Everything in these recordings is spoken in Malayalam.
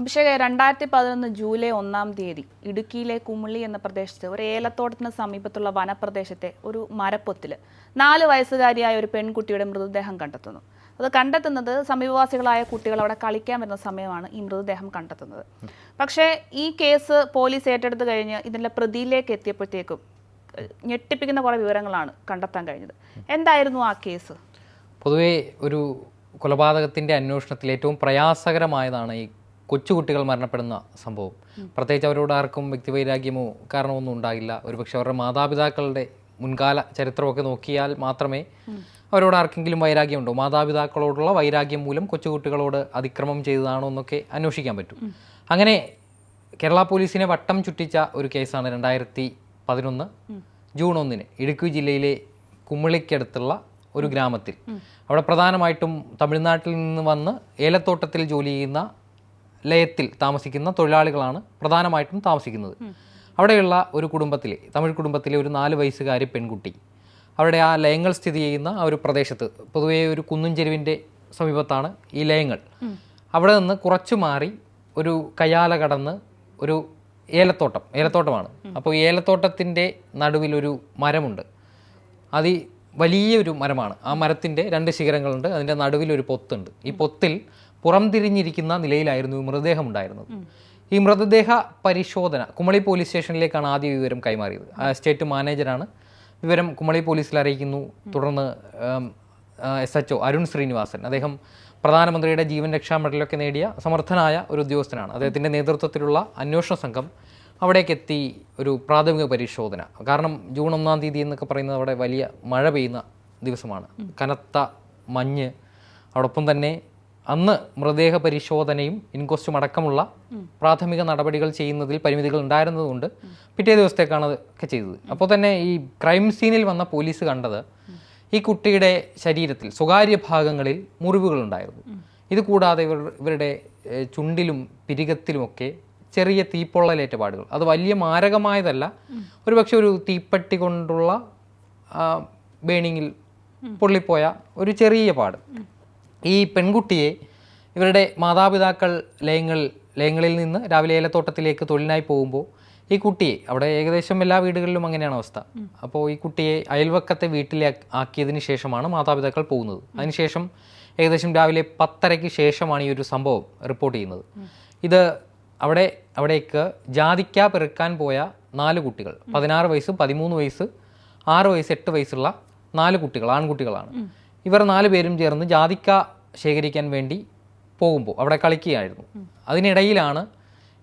അഭിഷേക് രണ്ടായിരത്തി പതിനൊന്ന് ജൂലൈ ഒന്നാം തീയതി ഇടുക്കിയിലെ കുമിളി എന്ന പ്രദേശത്ത് ഒരു ഏലത്തോട്ടത്തിന് സമീപത്തുള്ള വനപ്രദേശത്തെ ഒരു മരപ്പൊത്തിൽ നാല് വയസ്സുകാരിയായ ഒരു പെൺകുട്ടിയുടെ മൃതദേഹം കണ്ടെത്തുന്നു. അത് കണ്ടെത്തുന്നത് സമീപവാസികളായ കുട്ടികൾ അവിടെ കളിക്കാൻ വരുന്ന സമയമാണ് ഈ മൃതദേഹം കണ്ടെത്തുന്നത്. പക്ഷേ ഈ കേസ് പോലീസ് ഏറ്റെടുത്ത് കഴിഞ്ഞ് ഇതിന്റെ പ്രതിയിലേക്ക് എത്തിയപ്പോഴത്തേക്കും ഞെട്ടിപ്പിക്കുന്ന കുറേ വിവരങ്ങളാണ് കണ്ടെത്താൻ കഴിഞ്ഞത്. എന്തായിരുന്നു ആ കേസ്? പൊതുവേ ഒരു കൊലപാതകത്തിന്റെ അന്വേഷണത്തിൽ ഏറ്റവും പ്രയാസകരമായതാണ് ഈ കൊച്ചുകുട്ടികൾ മരണപ്പെടുന്ന സംഭവം. പ്രത്യേകിച്ച് അവരോട് ആർക്കും വ്യക്തിവൈരാഗ്യമോ കാരണമൊന്നും ഉണ്ടാകില്ല. ഒരുപക്ഷെ അവരുടെ മാതാപിതാക്കളുടെ മുൻകാല ചരിത്രമൊക്കെ നോക്കിയാൽ മാത്രമേ അവരോട് ആർക്കെങ്കിലും വൈരാഗ്യം ഉണ്ടോ മാതാപിതാക്കളോടുള്ള വൈരാഗ്യം മൂലം കൊച്ചുകുട്ടികളോട് അതിക്രമം ചെയ്തതാണോ എന്നൊക്കെ അന്വേഷിക്കാൻ പറ്റും. അങ്ങനെ കേരള പോലീസിനെ വട്ടം ചുറ്റിച്ച ഒരു കേസാണ് രണ്ടായിരത്തി പതിനൊന്ന് ജൂൺ ഒന്നിന് ഇടുക്കി ജില്ലയിലെ കുമിളിക്കടുത്തുള്ള ഒരു ഗ്രാമത്തിൽ. അവിടെ പ്രധാനമായിട്ടും തമിഴ്നാട്ടിൽ നിന്ന് വന്ന് ഏലത്തോട്ടത്തിൽ ജോലി ചെയ്യുന്ന ലയത്തിൽ താമസിക്കുന്ന തൊഴിലാളികളാണ് പ്രധാനമായിട്ടും താമസിക്കുന്നത്. അവിടെയുള്ള ഒരു കുടുംബത്തിലെ തമിഴ് കുടുംബത്തിലെ ഒരു നാല് വയസ്സുകാരി പെൺകുട്ടി. അവിടെ ആ ലയങ്ങൾ സ്ഥിതി ചെയ്യുന്ന ആ ഒരു പ്രദേശത്ത് പൊതുവേ ഒരു കുന്നും ചെരുവിന്റെ സമീപത്താണ് ഈ ലയങ്ങൾ. അവിടെ നിന്ന് കുറച്ചു മാറി ഒരു കയാല കടന്ന് ഒരു ഏലത്തോട്ടം ഏലത്തോട്ടമാണ്. അപ്പോൾ ഏലത്തോട്ടത്തിന്റെ നടുവിലൊരു മരമുണ്ട്. അതി വലിയൊരു മരമാണ്. ആ മരത്തിന്റെ രണ്ട് ശിഖരങ്ങളുണ്ട് അതിന്റെ നടുവിലൊരു പൊത്തുണ്ട്. ഈ പൊത്തിൽ പുറംതിരിഞ്ഞിരിക്കുന്ന നിലയിലായിരുന്നു മൃതദേഹം ഉണ്ടായിരുന്നത് ഈ മൃതദേഹ പരിശോധന കുമളി പോലീസ് സ്റ്റേഷനിലേക്കാണ് ആദ്യ വിവരം കൈമാറിയത്. സ്റ്റേറ്റ് മാനേജറാണ് വിവരം കുമളി പോലീസിൽ അറിയിക്കുന്നു. തുടർന്ന് എസ് എച്ച് അരുൺ ശ്രീനിവാസൻ അദ്ദേഹം പ്രധാനമന്ത്രിയുടെ ജീവൻ രക്ഷാ മെഡലൊക്കെ നേടിയ സമർത്ഥനായ ഒരു ഉദ്യോഗസ്ഥനാണ്. അദ്ദേഹത്തിന്റെ നേതൃത്വത്തിലുള്ള അന്വേഷണ സംഘം അവിടേക്ക് എത്തി ഒരു പ്രാഥമിക പരിശോധന. കാരണം ജൂൺ ഒന്നാം തീയതി എന്നൊക്കെ പറയുന്നത് അവിടെ വലിയ മഴ പെയ്യുന്ന ദിവസമാണ്. കനത്ത മഞ്ഞ് അതോടൊപ്പം തന്നെ അന്ന് മൃതദേഹ പരിശോധനയും ഇൻക്വസ്റ്റും അടക്കമുള്ള പ്രാഥമിക നടപടികൾ ചെയ്യുന്നതിൽ പരിമിതികൾ ഉണ്ടായിരുന്നതുകൊണ്ട് പിറ്റേ ദിവസത്തേക്കാണ് അതൊക്കെ ചെയ്തത്. അപ്പോൾ തന്നെ ഈ ക്രൈം സീനിൽ വന്ന പോലീസ് കണ്ടത് ഈ കുട്ടിയുടെ ശരീരത്തിൽ സ്വകാര്യ ഭാഗങ്ങളിൽ മുറിവുകളുണ്ടായിരുന്നു. ഇത് കൂടാതെ ഇവർ ഇവരുടെ ചുണ്ടിലും പിരികത്തിലുമൊക്കെ ചെറിയ തീപ്പൊള്ളലേറ്റ പാടുകൾ അത് വലിയ മാരകമായതല്ല ഒരുപക്ഷെ ഒരു തീപ്പെട്ടി കൊണ്ടുള്ള ബേണിങ്ങിൽ പൊള്ളിപ്പോയ ഒരു ചെറിയ പാട്. ഈ പെൺകുട്ടിയെ ഇവരുടെ മാതാപിതാക്കൾ ലയങ്ങൾ ലയങ്ങളിൽ നിന്ന് രാവിലെ ഏലത്തോട്ടത്തിലേക്ക് തൊഴിലിനായി പോകുമ്പോൾ ഈ കുട്ടിയെ അവിടെ ഏകദേശം എല്ലാ വീടുകളിലും അങ്ങനെയാണ് അവസ്ഥ. അപ്പോൾ ഈ കുട്ടിയെ അയൽവക്കത്തെ വീട്ടിലെ ആക്കിയതിന് ശേഷമാണ് മാതാപിതാക്കൾ പോകുന്നത്. അതിനുശേഷം ഏകദേശം രാവിലെ പത്തരയ്ക്ക് ശേഷമാണ് ഈ ഒരു സംഭവം റിപ്പോർട്ട് ചെയ്യുന്നത്. ഇത് അവിടെ അവിടേക്ക് ജാതിക്ക പെറുക്കാൻ പോയ നാല് കുട്ടികൾ. പതിനാറ് വയസ്സ് പതിമൂന്ന് വയസ്സ് ആറ് വയസ്സ് എട്ട് വയസ്സുള്ള നാല് കുട്ടികൾ ആൺകുട്ടികളാണ്. ഇവർ നാല് പേരും ചേർന്ന് ജാതിക്ക ശേഖരിക്കാൻ വേണ്ടി പോകുമ്പോൾ അവിടെ കളിക്കുകയായിരുന്നു. അതിനിടയിലാണ്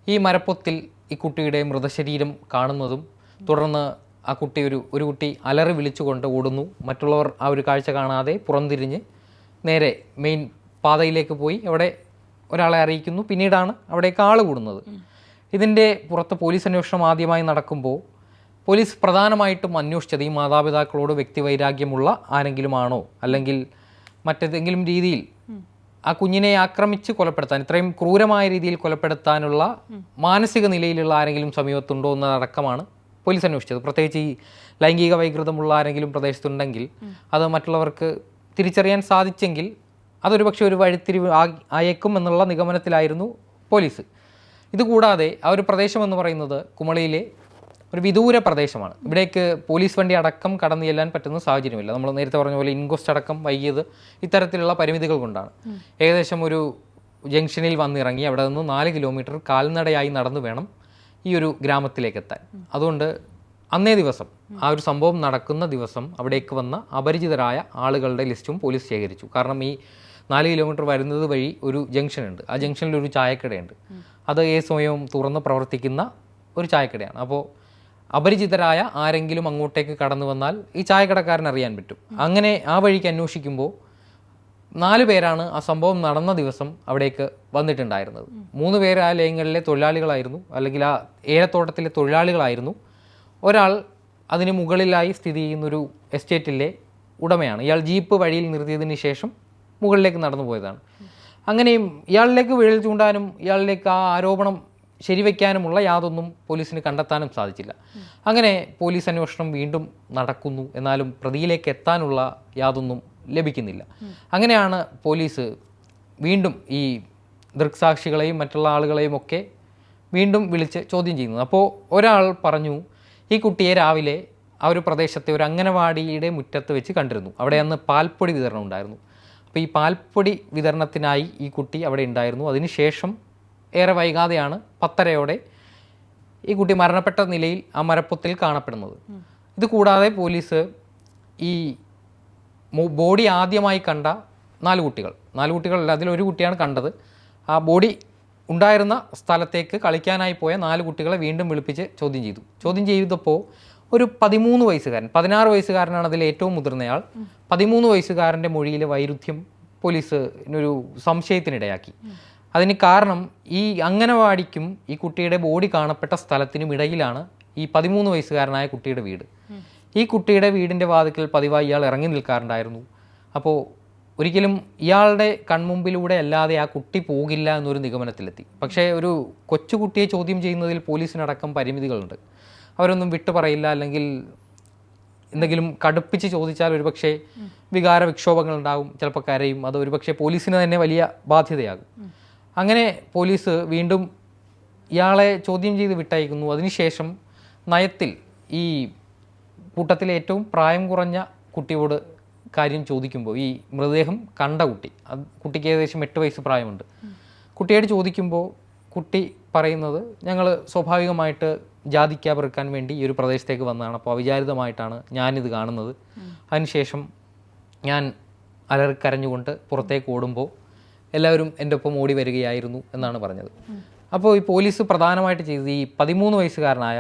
ഈ മരപ്പൊത്തിൽ ഈ കുട്ടിയുടെ മൃതശരീരം കാണുന്നതും തുടർന്ന് ആ കുട്ടി ഒരു ഒരു കുട്ടി അലറി വിളിച്ചുകൊണ്ട് ഓടുന്നു. മറ്റുള്ളവർ ആ ഒരു കാഴ്ച കാണാതെ പുറംതിരിഞ്ഞ് നേരെ മെയിൻ പാതയിലേക്ക് പോയി അവിടെ ഒരാളെ അറിയിക്കുന്നു. പിന്നീടാണ് അവിടേക്ക് ആൾ കൂടുന്നത്. ഇതിന്റെ പുറത്ത് പോലീസ് അന്വേഷണം ആദ്യമായി നടക്കുമ്പോൾ പോലീസ് പ്രധാനമായിട്ടും അന്വേഷിച്ചത് ഈ മാതാപിതാക്കളോട് വ്യക്തിവൈരാഗ്യമുള്ള ആരെങ്കിലും ആണോ അല്ലെങ്കിൽ മറ്റേതെങ്കിലും രീതിയിൽ ആ കുഞ്ഞിനെ ആക്രമിച്ച് കൊലപ്പെടുത്താൻ ഇത്രയും ക്രൂരമായ രീതിയിൽ കൊലപ്പെടുത്താനുള്ള മാനസിക നിലയിലുള്ള ആരെങ്കിലും സമീപത്തുണ്ടോ എന്നതടക്കമാണ് പോലീസ് അന്വേഷിച്ചത്. പ്രത്യേകിച്ച് ഈ ലൈംഗിക വൈകൃതമുള്ള ആരെങ്കിലും പ്രദേശത്തുണ്ടെങ്കിൽ അത് മറ്റുള്ളവർക്ക് തിരിച്ചറിയാൻ സാധിച്ചെങ്കിൽ അതൊരു പക്ഷേ ഒരു വഴിത്തിരിവ് അയക്കും എന്നുള്ള നിഗമനത്തിലായിരുന്നു പോലീസ്. ഇതുകൂടാതെ ആ ഒരു പ്രദേശം എന്ന് പറയുന്നത് കുമളിയിലെ ഒരു വിദൂര പ്രദേശമാണ്. ഇവിടേക്ക് പോലീസ് വണ്ടി അടക്കം കടന്നു ചെല്ലാൻ പറ്റുന്ന സാഹചര്യമില്ല. നമ്മൾ നേരത്തെ പറഞ്ഞ പോലെ ഇൻക്വസ്റ്റ് അടക്കം വൈകിയത് ഇത്തരത്തിലുള്ള പരിമിതികൾ കൊണ്ടാണ്. ഏകദേശം ഒരു ജംഗ്ഷനിൽ വന്നിറങ്ങി അവിടെ നിന്ന് നാല് കിലോമീറ്റർ കാൽനടയായി നടന്നു വേണം ഈ ഒരു ഗ്രാമത്തിലേക്ക് എത്താൻ. അതുകൊണ്ട് അന്നേ ദിവസം ആ ഒരു സംഭവം നടക്കുന്ന ദിവസം അവിടേക്ക് വന്ന അപരിചിതരായ ആളുകളുടെ ലിസ്റ്റും പോലീസ് ശേഖരിച്ചു. കാരണം ഈ നാല് കിലോമീറ്റർ വരുന്നത് വഴി ഒരു ജംഗ്ഷൻ ഉണ്ട് ആ ജംഗ്ഷനിൽ ഒരു ചായക്കടയുണ്ട്. അത് ഏത് സമയവും തുറന്ന് പ്രവർത്തിക്കുന്ന ഒരു ചായക്കടയാണ്. അപ്പോൾ അപരിചിതരായ ആരെങ്കിലും അങ്ങോട്ടേക്ക് കടന്നു വന്നാൽ ഈ ചായക്കടക്കാരൻ അറിയാൻ പറ്റും. അങ്ങനെ ആ വഴിക്ക് അന്വേഷിക്കുമ്പോൾ നാല് പേരാണ് ആ സംഭവം നടന്ന ദിവസം അവിടേക്ക് വന്നിട്ടുണ്ടായിരുന്നത്. മൂന്ന് പേര് ആ ലയങ്ങളിലെ തൊഴിലാളികളായിരുന്നു അല്ലെങ്കിൽ ആ ഏലത്തോട്ടത്തിലെ തൊഴിലാളികളായിരുന്നു. ഒരാൾ അതിന് മുകളിലായി സ്ഥിതി ചെയ്യുന്നൊരു എസ്റ്റേറ്റിലെ ഉടമയാണ്. ഇയാൾ ജീപ്പ് വഴിയിൽ നിർത്തിയതിന് ശേഷം മുകളിലേക്ക് നടന്നു പോയതാണ് അങ്ങനെയും ഇയാളിലേക്ക് വിഴൽ ചൂണ്ടാനും ഇയാളിലേക്ക് ആ ആരോപണം ശരിവെക്കാനുമുള്ള യാതൊന്നും പോലീസിന് കണ്ടെത്താനും സാധിച്ചില്ല. അങ്ങനെ പോലീസ് അന്വേഷണം വീണ്ടും നടക്കുന്നു. എന്നാലും പ്രതിയിലേക്ക് എത്താനുള്ള യാതൊന്നും ലഭിക്കുന്നില്ല. അങ്ങനെയാണ് പോലീസ് വീണ്ടും ഈ ദൃക്സാക്ഷികളെയും മറ്റുള്ള ആളുകളെയും ഒക്കെ വീണ്ടും വിളിച്ച് ചോദ്യം ചെയ്യുന്നത്. അപ്പോൾ ഒരാൾ പറഞ്ഞു ഈ കുട്ടിയെ രാവിലെ ആ ഒരു പ്രദേശത്തെ ഒരു അംഗനവാടിയുടെ മുറ്റത്ത് വെച്ച് കണ്ടിരുന്നു. അവിടെ അന്ന് പാൽപ്പൊടി വിതരണം ഉണ്ടായിരുന്നു. അപ്പോൾ ഈ പാൽപ്പൊടി വിതരണത്തിനായി ഈ കുട്ടി അവിടെ ഉണ്ടായിരുന്നു. അതിനുശേഷം ഏറെ വൈകാതെയാണ് പത്തരയോടെ ഈ കുട്ടി മരണപ്പെട്ട നിലയിൽ ആ മരപ്പൊത്തിൽ കാണപ്പെടുന്നത്. ഇത് കൂടാതെ പോലീസ് ഈ ബോഡി ആദ്യമായി കണ്ട നാല് കുട്ടികൾ. നാല് കുട്ടികളല്ല അതിലൊരു കുട്ടിയാണ് കണ്ടത്. ആ ബോഡി ഉണ്ടായിരുന്ന സ്ഥലത്തേക്ക് കളിക്കാനായി പോയ നാല് കുട്ടികളെ വീണ്ടും വിളിപ്പിച്ച് ചോദ്യം ചെയ്തു. ചോദ്യം ചെയ്തപ്പോൾ ഒരു പതിമൂന്ന് വയസ്സുകാരൻ പതിനാറ് വയസ്സുകാരനാണ് അതിൽ ഏറ്റവും മുതിർന്നയാൾ. പതിമൂന്ന് വയസ്സുകാരന്റെ മൊഴിയിലെ വൈരുദ്ധ്യം പോലീസിനൊരു സംശയത്തിനിടയാക്കി. അതിന് കാരണം ഈ അംഗനവാടിക്കും ഈ കുട്ടിയുടെ ബോഡി കാണപ്പെട്ട സ്ഥലത്തിനും ഇടയിലാണ് ഈ പതിമൂന്ന് വയസ്സുകാരനായ കുട്ടിയുടെ വീട്. ഈ കുട്ടിയുടെ വീടിന്റെ വാതിക്കൽ പതിവായി ഇയാൾ ഇറങ്ങി നിൽക്കാറുണ്ടായിരുന്നു. അപ്പോൾ ഒരിക്കലും ഇയാളുടെ കൺമുമ്പിലൂടെ അല്ലാതെ ആ കുട്ടി പോകില്ല എന്നൊരു നിഗമനത്തിലെത്തി. പക്ഷേ ഒരു കൊച്ചുകുട്ടിയെ ചോദ്യം ചെയ്യുന്നതിൽ പോലീസിനടക്കം പരിമിതികളുണ്ട്. അവരൊന്നും വിട്ടു പറയില്ല അല്ലെങ്കിൽ എന്തെങ്കിലും കടുപ്പിച്ച് ചോദിച്ചാൽ ഒരുപക്ഷെ വികാര വിക്ഷോഭങ്ങൾ ഉണ്ടാകും ചിലപ്പോൾ കരയും. അത് ഒരുപക്ഷെ പോലീസിന് തന്നെ വലിയ ബാധ്യതയാകും. അങ്ങനെ പോലീസ് വീണ്ടും ഇയാളെ ചോദ്യം ചെയ്ത് വിട്ടയക്കുന്നു. അതിനുശേഷം നയത്തിൽ ഈ കൂട്ടത്തിലെ ഏറ്റവും പ്രായം കുറഞ്ഞ കുട്ടിയോട് കാര്യം ചോദിക്കുമ്പോൾ ഈ മൃതദേഹം കണ്ട കുട്ടി കുട്ടിക്ക് ഏകദേശം എട്ട് വയസ്സ് പ്രായമുണ്ട്. കുട്ടിയോട് ചോദിക്കുമ്പോൾ കുട്ടി പറയുന്നത് ഞങ്ങൾ സ്വാഭാവികമായിട്ട് ജാതിക്ക വേണ്ടി ഈ ഒരു പ്രദേശത്തേക്ക് വന്നതാണ്. അപ്പോൾ അവിചാരിതമായിട്ടാണ് ഞാനിത് കാണുന്നത്. അതിനുശേഷം ഞാൻ അലറി കരഞ്ഞുകൊണ്ട് പുറത്തേക്ക് ഓടുമ്പോൾ എല്ലാവരും എന്റെ ഒപ്പം ഓടി വരികയായിരുന്നു എന്നാണ് പറഞ്ഞത്. അപ്പോൾ ഈ പോലീസ് പ്രധാനമായിട്ട് ചെയ്തത് ഈ പതിമൂന്ന് വയസ്സുകാരനായ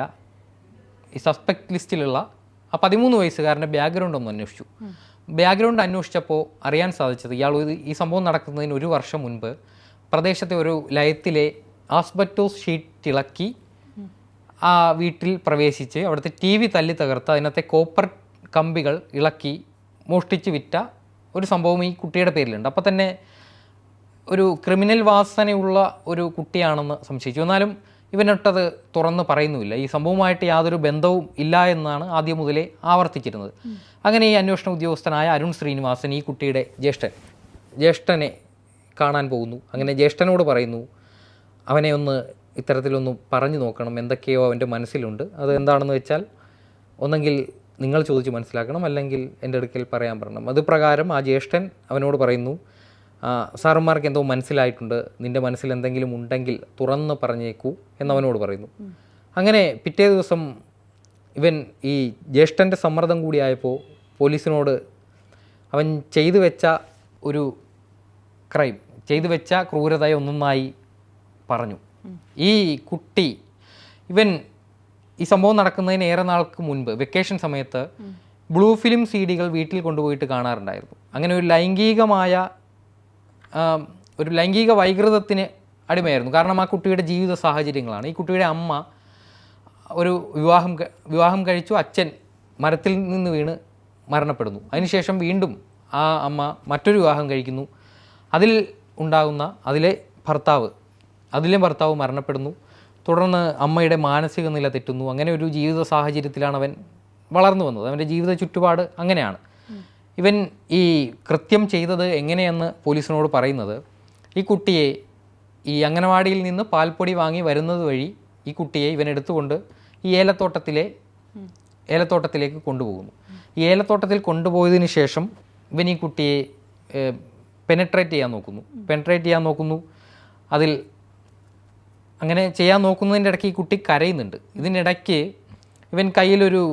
ഈ സസ്പെക്ട് ലിസ്റ്റിലുള്ള ആ പതിമൂന്ന് വയസ്സുകാരന്റെ ബാക്ക്ഗ്രൗണ്ട് ഒന്ന് അന്വേഷിച്ചു. ബാക്ക്ഗ്രൗണ്ട് അന്വേഷിച്ചപ്പോൾ അറിയാൻ സാധിച്ചത് ഇയാൾ ഈ സംഭവം നടക്കുന്നതിന് ഒരു വർഷം മുൻപ് പ്രദേശത്തെ ഒരു ലയത്തിലെ ആസ്ബറ്റോസ് ഷീറ്റ് ഇളക്കി ആ വീട്ടിൽ പ്രവേശിച്ച് അവിടുത്തെ ടി വി തല്ലി തകർത്ത് അതിനകത്തെ കോപ്പർ കമ്പികൾ ഇളക്കി മോഷ്ടിച്ച് വിറ്റ ഒരു സംഭവം ഈ കുട്ടിയുടെ പേരിലുണ്ട്. അപ്പോൾ തന്നെ ഒരു ക്രിമിനൽ വാസനയുള്ള ഒരു കുട്ടിയാണെന്ന് സംശയിച്ചു. എന്നാലും ഇവനൊട്ടത് തുറന്ന് പറയുന്നുമില്ല. ഈ സംഭവമായിട്ട് യാതൊരു ബന്ധവും ഇല്ല എന്നാണ് ആദ്യം മുതലേ ആവർത്തിച്ചിരുന്നത്. അങ്ങനെ ഈ അന്വേഷണ ഉദ്യോഗസ്ഥനായ അരുൺ ശ്രീനിവാസൻ ഈ കുട്ടിയുടെ ജ്യേഷ്ഠൻ ജ്യേഷ്ഠനെ കാണാൻ പോകുന്നു. അങ്ങനെ ജ്യേഷ്ഠനോട് പറയുന്നു അവനെ ഒന്ന് ഇത്തരത്തിലൊന്ന് പറഞ്ഞു നോക്കണം. എന്തൊക്കെയോ അവന്റെ മനസ്സിലുണ്ട്. അത് എന്താണെന്ന് വെച്ചാൽ ഒന്നെങ്കിൽ നിങ്ങൾ ചോദിച്ച് മനസ്സിലാക്കണം. അല്ലെങ്കിൽ എന്റെ അടുക്കൽ പറയാൻ പറയണം. അത് പ്രകാരം ആ ജ്യേഷ്ഠൻ അവനോട് പറയുന്നു "ആ, സാറന്മാർക്ക് എന്തോ മനസ്സിലായിട്ടുണ്ട്. നിന്റെ മനസ്സിൽ എന്തെങ്കിലും ഉണ്ടെങ്കിൽ തുറന്ന് പറഞ്ഞേക്കൂ എന്നവനോട് പറയുന്നു. അങ്ങനെ പിറ്റേ ദിവസം ഇവൻ ഈ ജ്യേഷ്ഠന്റെ സമ്മർദ്ദം കൂടിയായപ്പോൾ പോലീസിനോട് അവൻ ചെയ്തു വെച്ച ഒരു ക്രൈം ചെയ്തു വെച്ച ക്രൂരതയെ ഒന്നൊന്നായി പറഞ്ഞു. ഈ കുട്ടി ഇവൻ ഈ സംഭവം നടക്കുന്നതിന് ഏറെ നാൾക്ക് മുൻപ് വെക്കേഷൻ സമയത്ത് ബ്ലൂ ഫിലിം സി ഡികൾ വീട്ടിൽ കൊണ്ടുപോയിട്ട് കാണാറുണ്ടായിരുന്നു. അങ്ങനെ ഒരു ലൈംഗികമായ ഒരു ലൈംഗിക വൈകൃതത്തിന് അടിമയായിരുന്നു. കാരണം ആ കുട്ടിയുടെ ജീവിത സാഹചര്യങ്ങളാണ്. ഈ കുട്ടിയുടെ അമ്മ ഒരു വിവാഹം വിവാഹം കഴിച്ചു അച്ഛൻ മരത്തിൽ നിന്ന് വീണ് മരണപ്പെടുന്നു. അതിനുശേഷം വീണ്ടും ആ അമ്മ മറ്റൊരു വിവാഹം കഴിക്കുന്നു. അതിൽ ഉണ്ടാകുന്ന അതിലെ ഭർത്താവ് അതിലെ ഭർത്താവ് മരണപ്പെടുന്നു. തുടർന്ന് അമ്മയുടെ മാനസിക നില തെറ്റുന്നു. അങ്ങനെ ഒരു ജീവിത സാഹചര്യത്തിലാണ് അവൻ വളർന്നു വന്നത്. അവന്റെ ജീവിത ചുറ്റുപാട് അങ്ങനെയാണ്. ഇവൻ ഈ കൃത്യം ചെയ്തത് എങ്ങനെയെന്ന് പോലീസിനോട് പറയുന്നത് ഈ കുട്ടിയെ ഈ അംഗനവാടിയിൽ നിന്ന് പാൽപ്പൊടി വാങ്ങി വരുന്നത് വഴി ഈ കുട്ടിയെ ഇവൻ എടുത്തുകൊണ്ട് ഈ ഏലത്തോട്ടത്തിലെ ഏലത്തോട്ടത്തിലേക്ക് കൊണ്ടുപോകുന്നു. ഈ ഏലത്തോട്ടത്തിൽ കൊണ്ടുപോയതിന് ശേഷം ഇവൻ ഈ കുട്ടിയെ പെനട്രേറ്റ് ചെയ്യാൻ നോക്കുന്നു. പെനട്രേറ്റ് ചെയ്യാൻ നോക്കുന്നു. അതിൽ അങ്ങനെ ചെയ്യാൻ നോക്കുന്നതിന്റെ ഇടയ്ക്ക് ഈ കുട്ടി കരയുന്നുണ്ട്. ഇതിനിടയ്ക്ക് ഇവൻ കയ്യിലൊരു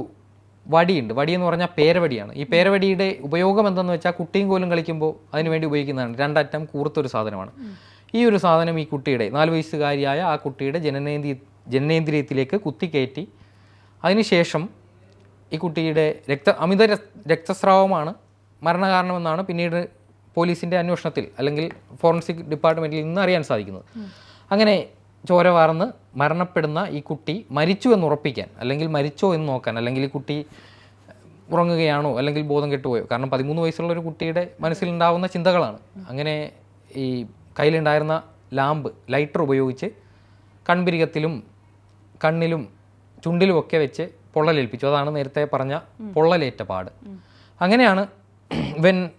വടിയുണ്ട്. വടി എന്ന് പറഞ്ഞാൽ പേരവടിയാണ്. ഈ പേരവടിയുടെ ഉപയോഗം എന്തെന്ന് വെച്ചാൽ കുട്ടിയും കോലും കളിക്കുമ്പോൾ അതിന് വേണ്ടി ഉപയോഗിക്കുന്നതാണ്. രണ്ടറ്റം കൂർത്തൊരു സാധനമാണ്. ഈ ഒരു സാധനം ഈ കുട്ടിയുടെ നാല് വയസ്സുകാരിയായ ആ കുട്ടിയുടെ ജനനേന്ദ്രിയ ജനനേന്ദ്രിയത്തിലേക്ക് കുത്തിക്കയറ്റി അതിനുശേഷം ഈ കുട്ടിയുടെ രക്ത അമിത രക്തസ്രാവമാണ് മരണകാരണമെന്നാണ് പിന്നീട് പോലീസിന്റെ അന്വേഷണത്തിൽ അല്ലെങ്കിൽ ഫോറൻസിക് ഡിപ്പാർട്ട്മെന്റിൽ നിന്ന് അറിയാൻ സാധിക്കുന്നത്. അങ്ങനെ ചോര വാർന്ന് മരണപ്പെടുന്ന ഈ കുട്ടി മരിച്ചു എന്ന് ഉറപ്പിക്കാൻ അല്ലെങ്കിൽ മരിച്ചോ എന്ന് നോക്കാൻ അല്ലെങ്കിൽ ഈ കുട്ടി ഉറങ്ങുകയാണോ അല്ലെങ്കിൽ ബോധം കെട്ടുപോയോ? കാരണം പതിമൂന്ന് വയസ്സുള്ള ഒരു കുട്ടിയുടെ മനസ്സിലുണ്ടാവുന്ന ചിന്തകളാണ്. അങ്ങനെ ഈ കയ്യിലുണ്ടായിരുന്ന ലാമ്പ് ലൈറ്റർ ഉപയോഗിച്ച് കൺപിരികത്തിലും കണ്ണിലും ചുണ്ടിലും ഒക്കെ വെച്ച് പൊള്ളലേൽപ്പിച്ചു. അതാണ് നേരത്തെ പറഞ്ഞ പൊള്ളലേറ്റ പാട്. അങ്ങനെയാണ് വെൻ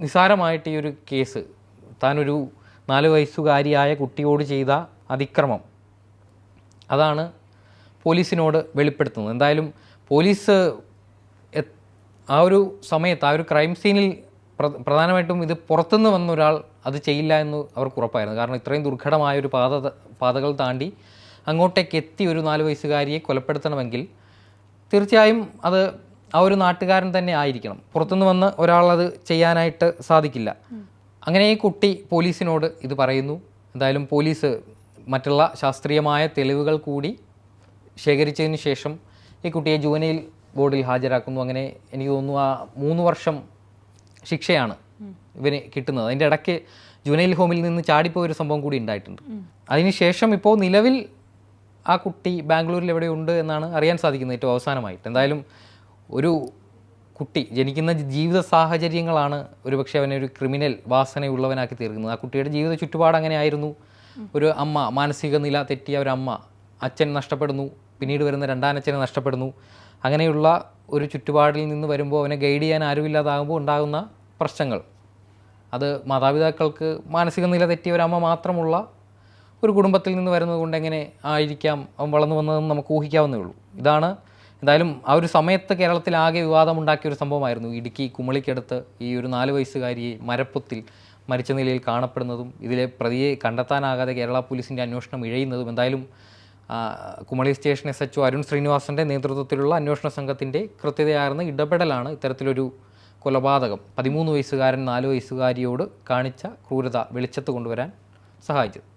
നിസാരമായിട്ട് ഈ ഒരു കേസ് താനൊരു നാല് വയസ്സുകാരിയായ കുട്ടിയോട് ചെയ്ത അതിക്രമം. അതാണ് പോലീസിനോട് വെളിപ്പെടുത്തുന്നത്. എന്തായാലും പോലീസ് ആ ഒരു സമയത്ത് ആ ഒരു ക്രൈം സീനിൽ പ്ര- പ്രധാനമായിട്ടും ഇത് പുറത്തുനിന്ന് വന്ന ഒരാൾ അത് ചെയ്യില്ല എന്ന് അവർക്ക് ഉറപ്പായിരുന്നു. കാരണം ഇത്രയും ദുർഘടമായ ഒരു പാത പാതകൾ താണ്ടി അങ്ങോട്ടേക്ക് എത്തി ഒരു നാല് വയസ്സുകാരിയെ കൊലപ്പെടുത്തണമെങ്കിൽ തീർച്ചയായും അത് ആ ഒരു നാട്ടുകാരൻ തന്നെ ആയിരിക്കണം. പുറത്തുനിന്ന് വന്ന് ഒരാൾ അത് ചെയ്യാനായിട്ട് സാധിക്കില്ല. അങ്ങനെ ഈ കുട്ടി പോലീസിനോട് ഇത് പറയുന്നു. എന്തായാലും പോലീസ് മറ്റുള്ള ശാസ്ത്രീയമായ തെളിവുകൾ കൂടി ശേഖരിച്ചതിന് ശേഷം ഈ കുട്ടിയെ ജുവനയിൽ ബോർഡിൽ ഹാജരാക്കുന്നു. അങ്ങനെ എനിക്ക് തോന്നുന്നു ആ മൂന്ന് വർഷം ശിക്ഷയാണ് ഇവന് കിട്ടുന്നത്. അതിന്റെ ഇടയ്ക്ക് ജുവനൈൽ ഹോമിൽ നിന്ന് ചാടിപ്പോയ ഒരു സംഭവം കൂടി ഉണ്ടായിട്ടുണ്ട്. അതിനുശേഷം ഇപ്പോൾ നിലവിൽ ആ കുട്ടി ബാംഗ്ലൂരിൽ എവിടെയുണ്ട് എന്നാണ് അറിയാൻ സാധിക്കുന്നത് ഏറ്റവും അവസാനമായിട്ട്. എന്തായാലും ഒരു കുട്ടി ജനിക്കുന്ന ജീവിത സാഹചര്യങ്ങളാണ് ഒരുപക്ഷെ അവനെ ഒരു ക്രിമിനൽ വാസനയുള്ളവനാക്കി തീർക്കുന്നത്. ആ കുട്ടിയുടെ ജീവിത ചുറ്റുപാട് അങ്ങനെ ആയിരുന്നു. ഒരു അമ്മ മാനസിക നില തെറ്റിയ ഒരു അമ്മ അച്ഛൻ നഷ്ടപ്പെടുന്നു പിന്നീട് വരുന്ന രണ്ടാനച്ഛനെ നഷ്ടപ്പെടുന്നു. അങ്ങനെയുള്ള ഒരു ചുറ്റുപാടിൽ നിന്ന് വരുമ്പോൾ അവനെ ഗൈഡ് ചെയ്യാൻ ആരുമില്ലാതാകുമ്പോൾ ഉണ്ടാകുന്ന പ്രശ്നങ്ങൾ. അത് മാതാപിതാക്കൾക്ക് മാനസിക നില തെറ്റിയ ഒരു അമ്മ മാത്രമുള്ള ഒരു കുടുംബത്തിൽ നിന്ന് വരുന്നത് കൊണ്ട് എങ്ങനെ ആയിരിക്കാം അവൻ വളർന്നു വന്നതെന്ന് നമുക്ക് ഊഹിക്കാവുന്നേ ഉള്ളൂ. ഇതാണ് എന്തായാലും ആ ഒരു സമയത്ത് കേരളത്തിൽ ആകെ വിവാദമുണ്ടാക്കിയ ഒരു സംഭവമായിരുന്നു. ഇടുക്കി കുമളിക്കടുത്ത് ഈ ഒരു നാല് വയസ്സുകാരിയെ മരപ്പൊത്തിൽ മരിച്ച നിലയിൽ കാണപ്പെടുന്നതും ഇതിലെ പ്രതിയെ കണ്ടെത്താനാകാതെ കേരള പോലീസിന്റെ അന്വേഷണം ഇഴയുന്നതും എന്തായാലും Kumily station S H Arun ശ്രീനിവാസന്റെ നേതൃത്വത്തിലുള്ള അന്വേഷണ സംഘത്തിന്റെ കൃത്യതയാർന്ന ഇടപെടലാണ് ഇത്തരത്തിലൊരു കൊലപാതകം. പതിമൂന്ന് വയസ്സുകാരൻ നാല് വയസ്സുകാരിയോട് കാണിച്ച ക്രൂരത വെളിച്ചത്ത് കൊണ്ടുവരാൻ സഹായിച്ചത്.